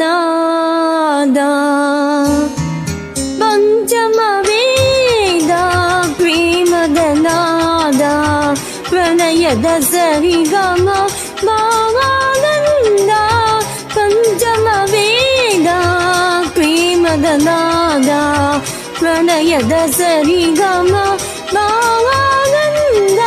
నాదా పంచమ వేద ప్రేమద నాద ప్రణయద సరిగమ భావానంద పంచమ వేద ప్రేమద నాద ప్రణయద సరిగమ భావానంద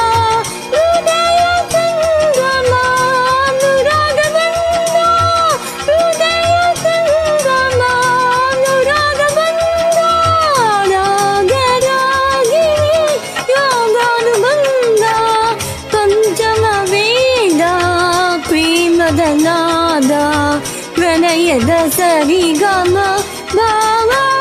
哒哒哒，我爱的萨利甘巴巴。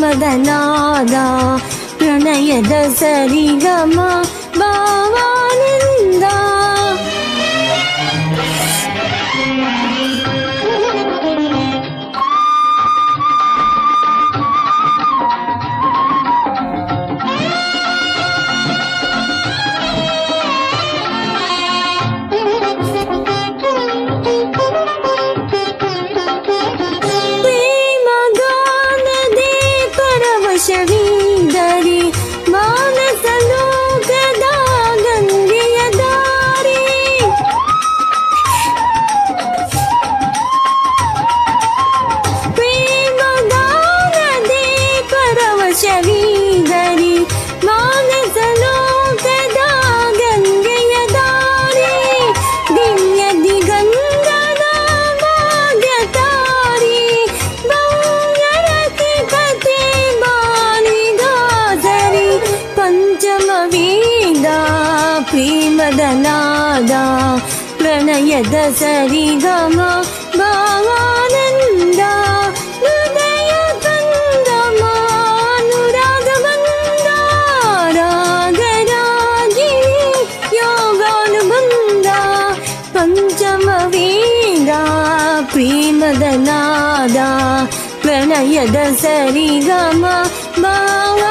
மதநாதா பிரணய தசரிகமா பாவானந்த ಪರವಶವೀದರಿ ಮಾನಸ ಲೋಕದ ಗಂಗೆಯ ದಾರಿ ದಿವ್ಯ ದಿಗಂಧದ ಭಾಗ್ಯತಾರಿ ಬಂಗರತಿ ಕತೆ ಬಾಲಿಗಾಸರಿ ಪಂಚಮ ವೇದ ಪ್ರೇಮದ ನಾದ ಪ್ರಣಯದ ಸರಿಗಮ ಭಾವಾನಂದ மதநாதா பிரணயத சரிகமா பாவானந்தா.